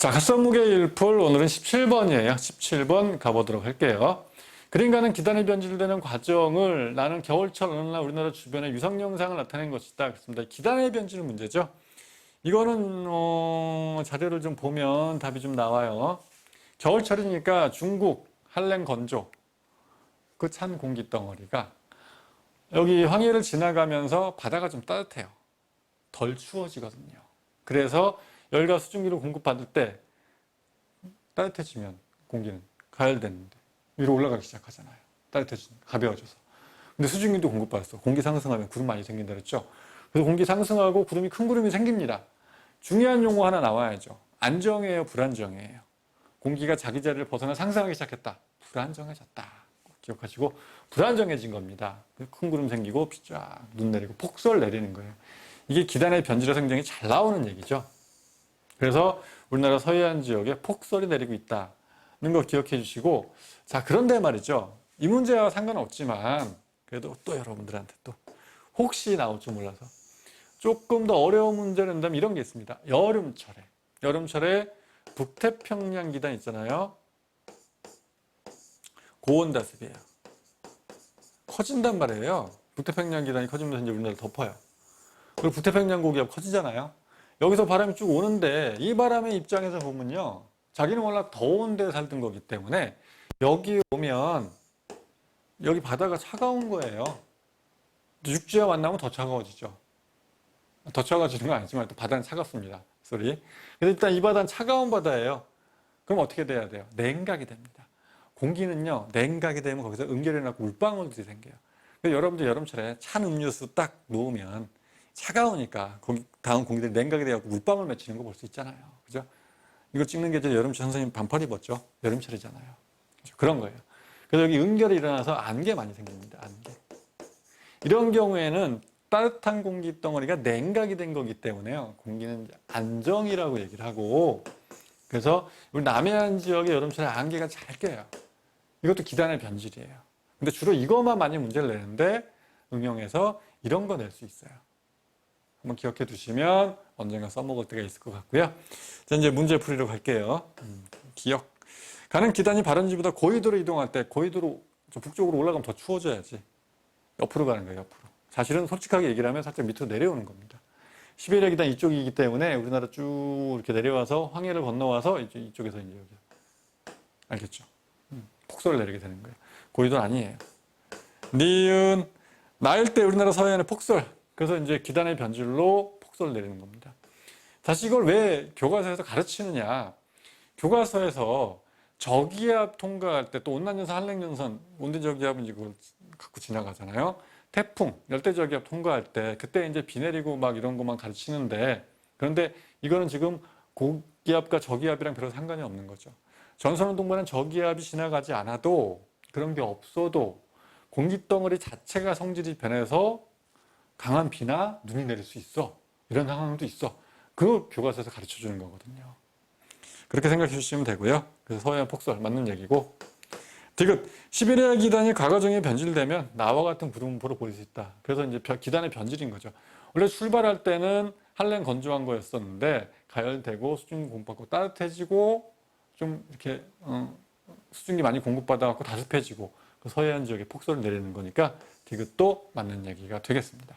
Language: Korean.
자, 갓선무게 1풀 오늘은 17번이에요. 17번 가보도록 할게요. 그림과는 기단이 변질되는 과정을 나는 겨울철 어느 날 우리나라 주변의 유성 영상을 나타낸 것이다. 그렇습니다. 기단의 변질은 문제죠. 이거는 어, 자료를 좀 보면 답이 좀 나와요. 겨울철이니까 중국 한랭 건조 그 찬 공기 덩어리가 여기 황해를 지나가면서 바다가 좀 따뜻해요. 덜 추워지거든요. 그래서 열과 수증기를 공급받을 때 따뜻해지면 공기는 가열됐는데 위로 올라가기 시작하잖아요. 따뜻해지면 가벼워져서. 근데 수증기도 공급받았어. 공기 상승하면 구름 많이 생긴다 그랬죠. 그래서 공기 상승하고 구름이 큰 구름이 생깁니다. 중요한 용어 하나 나와야죠. 안정이에요, 불안정이에요. 공기가 자기 자리를 벗어나 상승하기 시작했다. 불안정해졌다. 꼭 기억하시고 불안정해진 겁니다. 큰 구름 생기고 비 쫙 눈 내리고 폭설 내리는 거예요. 이게 기단의 변질의 성장이 잘 나오는 얘기죠. 그래서 우리나라 서해안 지역에 폭설이 내리고 있다는 거 기억해 주시고 자 그런데 말이죠. 이 문제와 상관없지만 그래도 또 여러분들한테 또 혹시 나올 줄 몰라서 조금 더 어려운 문제를 낸다면 이런 게 있습니다. 여름철에 여름철에 북태평양 기단 있잖아요. 고온 다습이에요. 커진단 말이에요. 북태평양 기단이 커지면서 이제 우리나라를 덮어요. 그리고 북태평양 고기압 커지잖아요. 여기서 바람이 쭉 오는데 이 바람의 입장에서 보면요. 자기는 워낙 더운 데 살던 거기 때문에 여기 오면 여기 바다가 차가운 거예요. 육지와 만나면 더 차가워지죠. 더 차가워지는 건 아니지만 또 바다는 차갑습니다. 소리. 그래서 일단 이 바다는 차가운 바다예요. 그럼 어떻게 돼야 돼요? 냉각이 됩니다. 공기는요, 냉각이 되면 거기서 응결해놨고 물방울들이 생겨요. 여러분들 여름철에 찬 음료수 딱 놓으면 차가우니까 거기 다음 공기들이 냉각이 돼갖고 물방울 맺히는 거 볼 수 있잖아요. 그죠? 이거 찍는 게 여름철 선생님 반팔 입었죠? 여름철이잖아요. 그죠? 그런 거예요. 그래서 여기 응결이 일어나서 안개 많이 생깁니다. 안개. 이런 경우에는 따뜻한 공기 덩어리가 냉각이 된 거기 때문에요. 공기는 안정이라고 얘기를 하고 그래서 우리 남해안 지역의 여름철에 안개가 잘 껴요. 이것도 기단의 변질이에요. 근데 주로 이것만 많이 문제를 내는데 응용해서 이런 거 낼 수 있어요. 한번 기억해 두시면 언젠가 써먹을 때가 있을 것 같고요. 자, 이제 문제 풀이로 갈게요. 음, 기억. 가는 기단이 발원지보다 고위도로 이동할 때 고위도로 북쪽으로 올라가면 더 추워져야지. 옆으로 가는 거예요, 옆으로. 사실은 솔직하게 얘기를 하면 살짝 밑으로 내려오는 겁니다. 시베리아 기단 이쪽이기 때문에 우리나라 쭉 이렇게 내려와서 황해를 건너와서 이쪽에서 이제 여기. 알겠죠? 음, 폭설을 내리게 되는 거예요. 고위도는 아니에요. 니은, 나일 때 우리나라 서해안에 폭설, 그래서 이제 기단의 변질로 폭설을 내리는 겁니다. 다시 이걸 왜 교과서에서 가르치느냐. 교과서에서 저기압 통과할 때 또 온난연선, 한랭연선, 온대저기압은 이제 그걸 갖고 지나가잖아요. 태풍, 열대저기압 통과할 때 그때 이제 비 내리고 막 이런 것만 가르치는데 그런데 이거는 지금 고기압과 저기압이랑 별로 상관이 없는 거죠. 전선운 동반은 저기압이 지나가지 않아도 그런 게 없어도 공기 덩어리 자체가 성질이 변해서 강한 비나 눈이 내릴 수 있어. 이런 상황도 있어. 그걸 교과서에서 가르쳐 주는 거거든요. 그렇게 생각해 주시면 되고요. 그래서 서해안 폭설 맞는 얘기고. 디귿, 시베리아 기단이 과거중에 변질되면 나와 같은 구름포로 보일 수 있다. 그래서 이제 변- 기단의 변질인 거죠. 원래 출발할 때는 한랭 건조한 거였었는데 가열되고 수증기 공급받고 따뜻해지고 좀 이렇게 어, 수증기 많이 공급받아갖고 다습해지고 그 서해안 지역에 폭설을 내리는 거니까 디귿도 맞는 얘기가 되겠습니다.